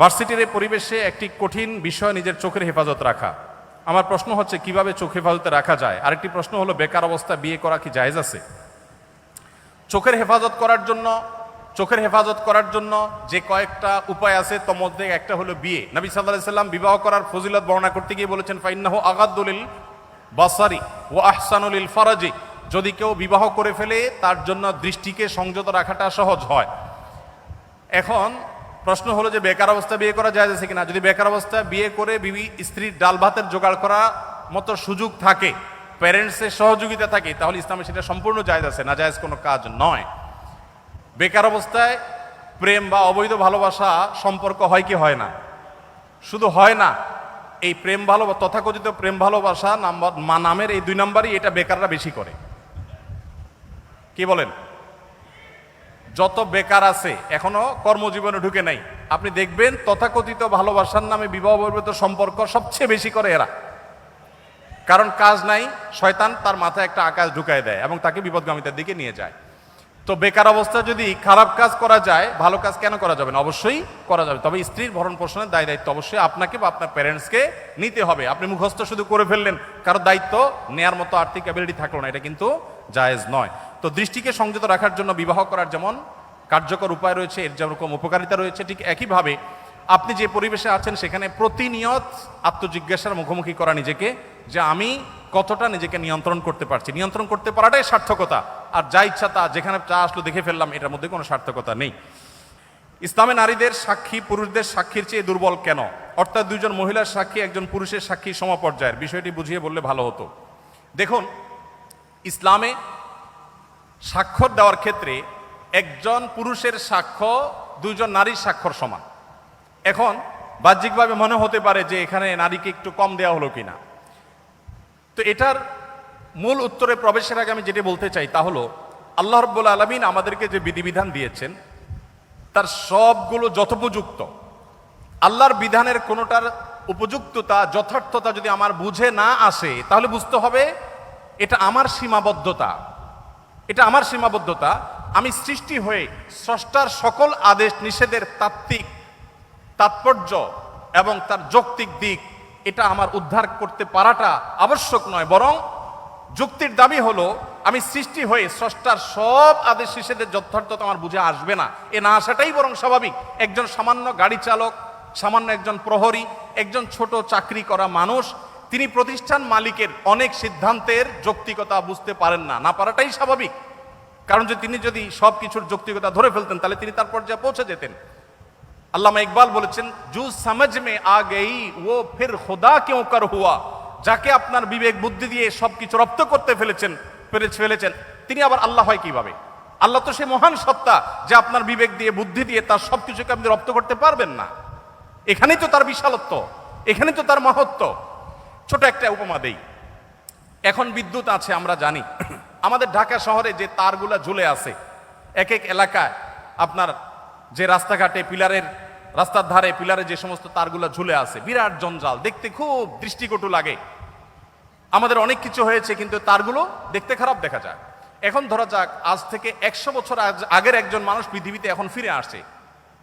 ভার্সিটির এই পরিবেশে একটি কঠিন বিষয় নিজের চোখের হেফাজত রাখা। আমার প্রশ্ন হচ্ছে, কীভাবে চোখ হেফাজতে রাখা যায়? আরেকটি প্রশ্ন হলো, বেকার অবস্থা বিয়ে করা কি জায়েজ আছে? চোখের হেফাজত করার জন্য, চোখের হেফাজত করার জন্য যে কয়েকটা উপায় আছে, তোর মধ্যে একটা হলো বিয়ে। নবী সাল্লাহ সাল্লাম বিবাহ করার ফজিলত বর্ণনা করতে গিয়ে বলেছেন, ফাইন্নাহ আগাদুলিল বাসারি ও আহসানুলিল ফরাজি। যদি কেউ বিবাহ করে ফেলে, তার জন্য দৃষ্টিকে সংযত রাখাটা সহজ হয়। এখন প্রশ্ন হলো যে বেকার অবস্থা বিয়ে করা যায় আছে কিনা? যদি বেকার অবস্থা বিয়ে করে বিবি স্ত্রীর ডাল ভাতের জোগাড় করা মতো সুযোগ থাকে প্যারেন্টসের সহযোগিতা থাকে, তাহলে ইসলামে সেটা সম্পূর্ণ জায়জ আছে না জায়জ কোনো কাজ নয়। বেকার অবস্থায় প্রেম বা অবৈধ ভালোবাসা সম্পর্ক হয় কি হয় না? শুধু হয় না, এই প্রেম ভালো তথাকথিত প্রেম ভালোবাসা নাম্বার, মা নামের এই দুই নাম্বারই এটা বেকাররা বেশি করে। কি বলেন? যত বেকার আছে, এখনও কর্মজীবনে ঢুকে নাই। আপনি দেখবেন তথাকথিত ভালোবাসার নামে বিবাহ বহির্ভূত সম্পর্ক সবচেয়ে বেশি করে এরা। কারণ কাজ নাই, শয়তান তার মাথায় একটা আকাশ ঢুকায় দেয় এবং তাকে বিপদগামিতার দিকে নিয়ে যায়। তো বেকার অবস্থা যদি খারাপ কাজ করা যায়, ভালো কাজ কেন করা যাবে না? অবশ্যই করা যাবে। তবে স্ত্রীর ভরণ পোষণের দায় দায়িত্ব অবশ্যই আপনাকে বা আপনার প্যারেন্টসকে নিতে হবে। আপনি মুখস্থ শুধু করে ফেললেন, কারও দায়িত্ব নেয়ার মতো আর্থিক অ্যাবিলিটি থাকল না, এটা কিন্তু জায়েজ নয়। তো দৃষ্টিকে সংযত রাখার জন্য বিবাহ করার যেমন কার্যকর উপায় রয়েছে, এর যেরকম উপকারিতা রয়েছে, ঠিক একইভাবে আপনি যে পরিবেশে আছেন সেখানে প্রতিনিয়ত আত্মজিজ্ঞাসার মুখোমুখি করা নিজেকে, যে আমি কতটা নিজেকে নিয়ন্ত্রণ করতে পারছি। নিয়ন্ত্রণ করতে পারাটাই সার্থকতা, আর যা ইচ্ছা তা, যেখানে চা আসলো দেখে ফেললাম, এটার মধ্যে কোনো সার্থকতা নেই। ইসলামে নারীদের সাক্ষী, পুরুষদের সাক্ষীর চেয়ে দুর্বল কেন? অর্থাৎ দুজন মহিলার সাক্ষী, একজন পুরুষের সাক্ষী সমপর্যায়ের, বিষয়টি বুঝিয়ে বললে ভালো হতো। দেখুন, ইসলামে স্বাক্ষর দেওয়ার ক্ষেত্রে একজন পুরুষের সাক্ষ্য দুইজন নারীর স্বাক্ষর সমান। এখন বাহ্যিকভাবে মনে হতে পারে যে এখানে নারীকে একটু কম দেওয়া হলো কিনা। তো এটার মূল উত্তরে প্রবেশের আগে আমি যেটা বলতে চাই তা হলো, আল্লাহ রব্বুল আলমিন আমাদেরকে যে বিধিবিধান দিয়েছেন, তার সবগুলো যথোপযুক্ত। আল্লাহর বিধানের কোনোটার উপযুক্ততা, যথার্থতা যদি আমার বুঝে না আসে, তাহলে বুঝতে হবে এটা আমার সীমাবদ্ধতা। এটা আমার সীমাবদ্ধতা। আমি সৃষ্টি হয়ে স্রষ্টার সকল আদেশ, নিষেধের তাত্ত্বিক তাৎপর্য এবং তার যৌক্তিক দিক, এটা আমার উদ্ধার করতে পারাটা আবশ্যক নয়, বরং যুক্তির দাবি হলো, আমি সৃষ্টি হয়ে স্রষ্টার সব আদেশ, নিষেধের যথার্থতা আমার বুঝে আসবে না। এ না আসাটাই বরং স্বাভাবিক। একজন সামান্য গাড়ি চালক, সামান্য একজন প্রহরী, একজন ছোট চাকরি করা মানুষ তিনি প্রতিষ্ঠান মালিকের অনেক সিদ্ধান্তের যৌক্তিকতা বুঝতে পারেন না। না পারাটাই স্বাভাবিক। কারণ যে তিনি যদি সব কিছুর যৌক্তিকতা ধরে ফেলতেন, তাহলে তিনি তার পর্যায়ে পৌঁছে যেতেন। আল্লামা ইকবাল বলেছেন, জু সমঝ মে আ গই, ও ফির খোদা কেউ কর হুয়া? যাকে আপনার বিবেক বুদ্ধি দিয়ে সবকিছু রপ্ত করতে ফেলেছেন ফেলে- ফেলেছেন, তিনি আবার আল্লাহ হয় কীভাবে? আল্লাহ তো সে মহান সত্তা যে আপনার বিবেক দিয়ে, বুদ্ধি দিয়ে তার সবকিছুকে আপনি রপ্ত করতে পারবেন না। এখানেই তো তার বিশালত্ব, এখানেই তো তার মহত্ব। ছোট একটা উপমা দেই। এখন বিদ্যুৎ আছে, আমরা জানি। আমাদের ঢাকা শহরে যে তারগুলা ঝুলে আছে এক এক এলাকায় আপনার যে রাস্তাঘাটে, পিলারের রাস্তার ধারে, পিলারে যে সমস্ত তারগুলা ঝুলে আছে, বিরাট জঞ্জাল। দেখতে খুব দৃষ্টিকটু লাগে। আমাদের অনেক কিছু হয়েছে, কিন্তু তারগুলো দেখতে খারাপ দেখা যায়। এখন ধরা যাক, আজ থেকে একশো বছর আগের একজন মানুষ পৃথিবীতে এখন ফিরে আসছে।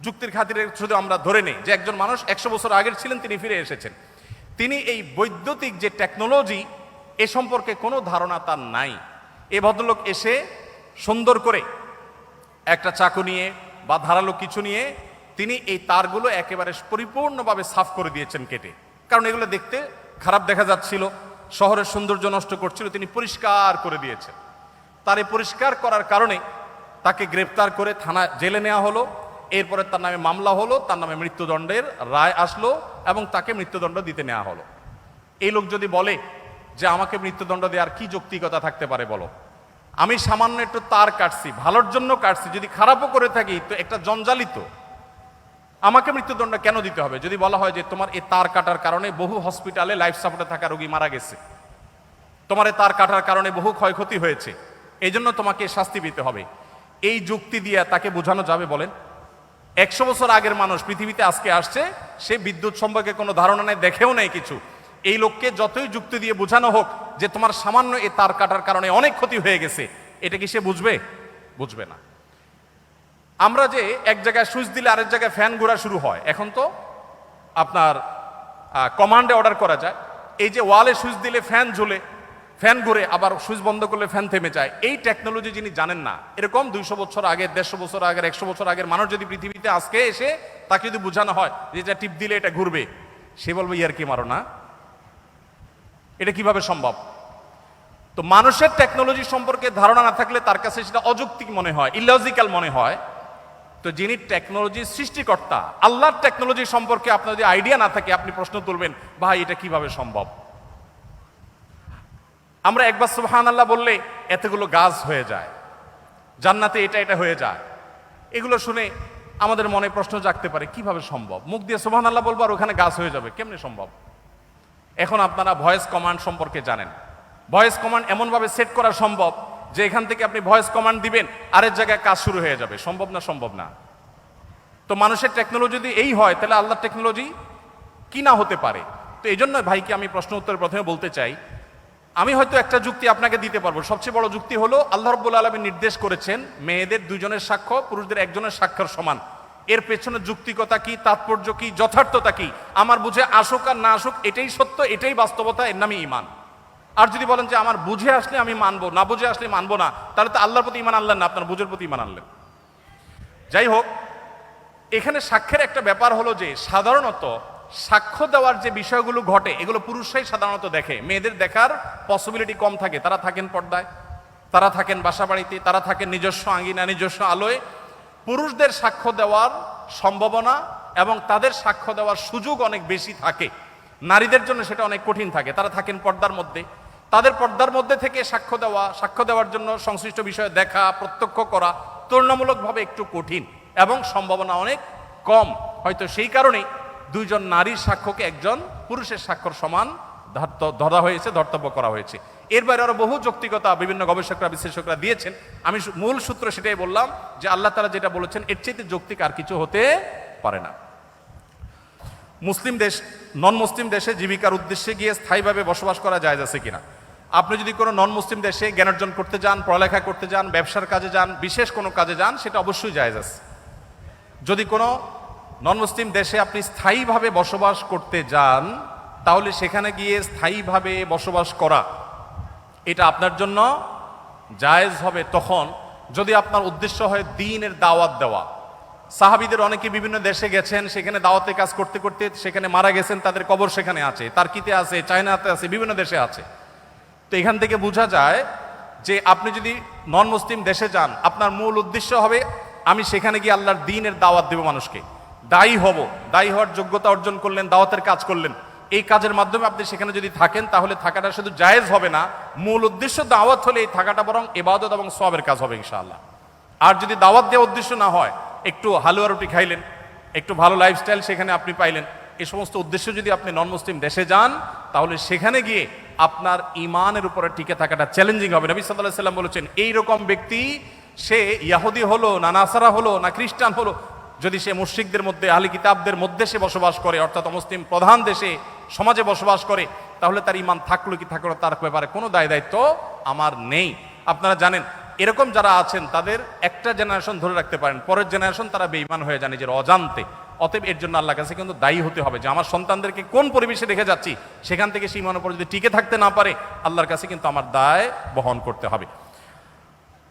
যুক্তির খাতিরে শুধু আমরা ধরে নেই যে একজন মানুষ একশো বছর আগের ছিলেন, তিনি ফিরে এসেছেন। তিনি এই বৈদ্যুতিক যে টেকনোলজি এ সম্পর্কে কোনো ধারণা তার নাই। এ ভদ্রলোক এসে সুন্দর করে একটা চাকু নিয়ে বা ধারালো কিছু নিয়ে তিনি এই তারগুলো একেবারে পরিপূর্ণভাবে সাফ করে দিয়েছেন কেটে। কারণ এগুলো দেখতে খারাপ দেখা যাচ্ছিল, শহরের সৌন্দর্য নষ্ট করছিল, তিনি পরিষ্কার করে দিয়েছেন। তার এই পরিষ্কার করার কারণে তাকে গ্রেপ্তার করে থানা জেলে নেওয়া হলো। এরপরে তার নামে মামলা হলো, তার নামে মৃত্যুদণ্ডের রায় আসলো এবং তাকে মৃত্যুদণ্ড দিতে নেওয়া হলো। এই লোক যদি বলে যে আমাকে মৃত্যুদণ্ড দেওয়ার কি যৌক্তিকতা থাকতে পারে বলো। আমি সামান্য একটু তার কাটছি, ভালোর জন্য কাটছি, যদি খারাপও করে থাকি তো একটা জঞ্জালিত। আমাকে মৃত্যুদণ্ড কেন দিতে হবে? যদি বলা হয় যে তোমার এই তার কাটার কারণে বহু হসপিটালে লাইফ সাপোর্টে থাকা রোগী মারা গেছে। তোমার এই তার কাটার কারণে বহু ক্ষয়ক্ষতি হয়েছে। এই জন্য তোমাকে শাস্তি পেতে হবে। এই যুক্তি দিয়ে তাকে বোঝানো যাবে বলেন। একশো বছর আগের মানুষ পৃথিবীতে আজকে আসছে, সে বিদ্যুৎ সম্পর্কে কোনো ধারণা নেই, দেখেও নেই কিছু। এই লোককে যতই যুক্তি দিয়ে বোঝানো হোক যে তোমার সামান্য এ তার কাটার কারণে অনেক ক্ষতি হয়ে গেছে, এটা কি সে বুঝবে? বুঝবে না। আমরা যে এক জায়গায় সুইচ দিলে আরেক জায়গায় ফ্যান ঘোরা শুরু হয়, এখন তো আপনার কমান্ডে অর্ডার করা যায়। এই যে ওয়ালে সুইচ দিলে ফ্যান ঝুলে ফ্যান ঘুরে আবার সুইচ বন্ধ করলে ফ্যান থেমে যায়। এই টেকনোলজি যিনি জানেন না, এরকম দুইশো বছর আগে, দেড়শো বছর আগের, একশো বছর আগের মানুষ যদি পৃথিবীতে আজকে এসে তাকে যদি বোঝানো হয় যে এটা টিপ দিলে এটা ঘুরবে, সে বলবে, ইয়ার কি মারো না? এটা কীভাবে সম্ভব? তো মানুষের টেকনোলজি সম্পর্কে ধারণা না থাকলে তার কাছে সেটা অযৌক্তিক মনে হয় ইলজিক্যাল মনে হয়। তো যিনি টেকনোলজির সৃষ্টিকর্তা, আল্লাহর টেকনোলজি সম্পর্কে আপনার যদি আইডিয়া না থাকে, আপনি প্রশ্ন তুলবেন, ভাই, এটা কীভাবে সম্ভব? আমরা একবার সুবহান আল্লাহ বললে এতগুলো গাছ হয়ে যায়। জান্নাতে এটা এটা হয়ে যায়। এগুলো শুনে আমাদের মনে প্রশ্ন জাগতে পারে, কীভাবে সম্ভব? মুখ দিয়ে সুবহান আল্লাহ বলব আর ওখানে গাছ হয়ে যাবে, কেমনে সম্ভব? এখন আপনারা ভয়েস কমান্ড সম্পর্কে জানেন। ভয়েস কমান্ড এমনভাবে সেট করা সম্ভব যে এখান থেকে আপনি ভয়েস কমান্ড দিবেন, আরেক জায়গায় কাজ শুরু হয়ে যাবে। সম্ভব না সম্ভব না। তো মানুষের টেকনোলজি যদি এই হয়, তাহলে আল্লাহর টেকনোলজি কি না হতে পারে? তো এই জন্য ভাইকে আমি প্রশ্ন উত্তর প্রথমে বলতে চাই আমি হয়তো একটা যুক্তি আপনাকে দিতে পারব। সবচেয়ে বড় যুক্তি হলো, আল্লাহ রব্বুল আলমী নির্দেশ করেছেন, মেয়েদের দুজনের সাক্ষ্য, পুরুষদের একজনের সাক্ষর সমান। এর পেছনে যুক্তিকতা কি, তাৎপর্য কি, যথার্থতা কি? আমার বুঝে আসুক আর না আসুক, এটাই সত্য, এটাই বাস্তবতা, এর নামই ইমান আর যদি বলেন যে আমার বুঝে আসলে আমি মানবো, না বুঝে আসলে মানবো না, তাহলে তো আল্লাহর প্রতি ইমান আনলেন না, আপনার বুঝের প্রতি ইমান আনলেন। যাই হোক, এখানে সাক্ষ্যের একটা ব্যাপার হলো যে, সাধারণত সাক্ষ্য দেওয়ার যে বিষয়গুলো ঘটে, এগুলো পুরুষরাই সাধারণত দেখে। মেয়েদের দেখার পসিবিলিটি কম থাকে। তারা থাকেন পর্দায়, তারা থাকেন বাসা বাড়িতে তারা থাকেন নিজস্ব আঙ্গিনা, নিজস্ব আলোয়। পুরুষদের সাক্ষ্য দেওয়ার সম্ভাবনা এবং তাদের সাক্ষ্য দেওয়ার সুযোগ অনেক বেশি থাকে। নারীদের জন্য সেটা অনেক কঠিন থাকে। তারা থাকেন পর্দার মধ্যে। তাদের পর্দার মধ্যে থেকে সাক্ষ্য দেওয়া, সাক্ষ্য দেওয়ার জন্য সংশ্লিষ্ট বিষয়ে দেখা, প্রত্যক্ষ করা তুলনামূলকভাবে একটু কঠিন এবং সম্ভাবনা অনেক কম। হয়তো সেই কারণেই দুইজন নারীর সাক্ষ্যকে একজন পুরুষের স্বাক্ষর সমান ধরা হয়েছে, ধর্তব্য করা হয়েছে। এর বাইরে আরও বহু যৌক্তিকতা বিভিন্ন গবেষকরা, বিশ্লেষকরা দিয়েছেন। আমি মূল সূত্র সেটাই বললাম যে আল্লাহ তারা যেটা বলেছেন, এর চাইতে যৌক্তিক আর কিছু হতে পারে না। মুসলিম দেশ নন মুসলিম দেশে জীবিকার উদ্দেশ্যে গিয়ে স্থায়ীভাবে বসবাস করা যায় আছে কিনা? আপনি যদি কোনো নন মুসলিম দেশে জ্ঞান অর্জন করতে যান, পড়ালেখা করতে যান, ব্যবসার কাজে যান, বিশেষ কোনো কাজে যান, সেটা অবশ্যই জায়েজ আছে। যদি কোনো নন মুসলিম দেশে আপনি স্থায়ীভাবে বসবাস করতে যান, তাহলে সেখানে গিয়ে স্থায়ীভাবে বসবাস করা, এটা আপনার জন্য জায়েজ হবে তখন যদি আপনার উদ্দেশ্য হয় দিনের দাওয়াত দেওয়া। সাহাবিদের অনেকে বিভিন্ন দেশে গেছেন, সেখানে দাওয়াতে কাজ করতে করতে সেখানে মারা গেছেন, তাদের কবর সেখানে আছে, তার্কিতে আছে, চায়নাতে আছে, বিভিন্ন দেশে আছে। তো এখান থেকে বোঝা যায় যে আপনি যদি নন মুসলিম দেশে যান, আপনার মূল উদ্দেশ্য হবে, আমি সেখানে গিয়ে আল্লাহর দিনের দাওয়াত দেব মানুষকে। দায়ী হব, দায়ী হওয়ার যোগ্যতা অর্জন করলেন, দাওয়াতের কাজ করলেন। এই কাজের মাধ্যমে আপনি সেখানে যদি থাকেন, তাহলে থাকাটা শুধু জায়েজ হবে না, মূল উদ্দেশ্য দাওয়াত হলে এই থাকাটা বরং এবাদত এবং সবের কাজ হবে ইনশাআল্লাহ। আর যদি দাওয়াত দেওয়ার উদ্দেশ্য না হয়, একটু হালুয়া রুটি খাইলেন, একটু ভালো লাইফস্টাইল সেখানে আপনি পাইলেন এই সমস্ত উদ্দেশ্য যদি আপনি নন মুসলিম দেশে যান, তাহলে সেখানে গিয়ে আপনার ইমানের উপরে টিকে থাকাটা চ্যালেঞ্জিং হবে। নবী সাল্লাহ সাল্লাম বলেছেন, এইরকম ব্যক্তি, সে ইয়াহুদি হলো, না নাসারা হলো, না খ্রিস্টান হলো যদি সে মুশ্রিকদের মধ্যে, আহলি কিতাবদের মধ্যে সে বসবাস করে, অর্থাৎ মুসলিম প্রধান দেশে, সমাজে বসবাস করে, তাহলে তার ইমান থাকল কি থাকল তার ব্যাপারে কোনো দায় দায়িত্ব আমার নেই। আপনারা জানেন, এরকম যারা আছেন, তাদের একটা জেনারেশন ধরে রাখতে পারেন, পরের জেনারেশন তারা বেইমান হয়ে যান নিজের অজান্তে। অতএব এর জন্য আল্লাহ কাছে কিন্তু দায়ী হতে হবে যে, আমার সন্তানদেরকে কোন পরিবেশে রেখে যাচ্ছি, সেখান থেকে সেই মনের উপর যদি টিকে থাকতে না পারে, আল্লাহর কাছে কিন্তু আমার দায় বহন করতে হবে।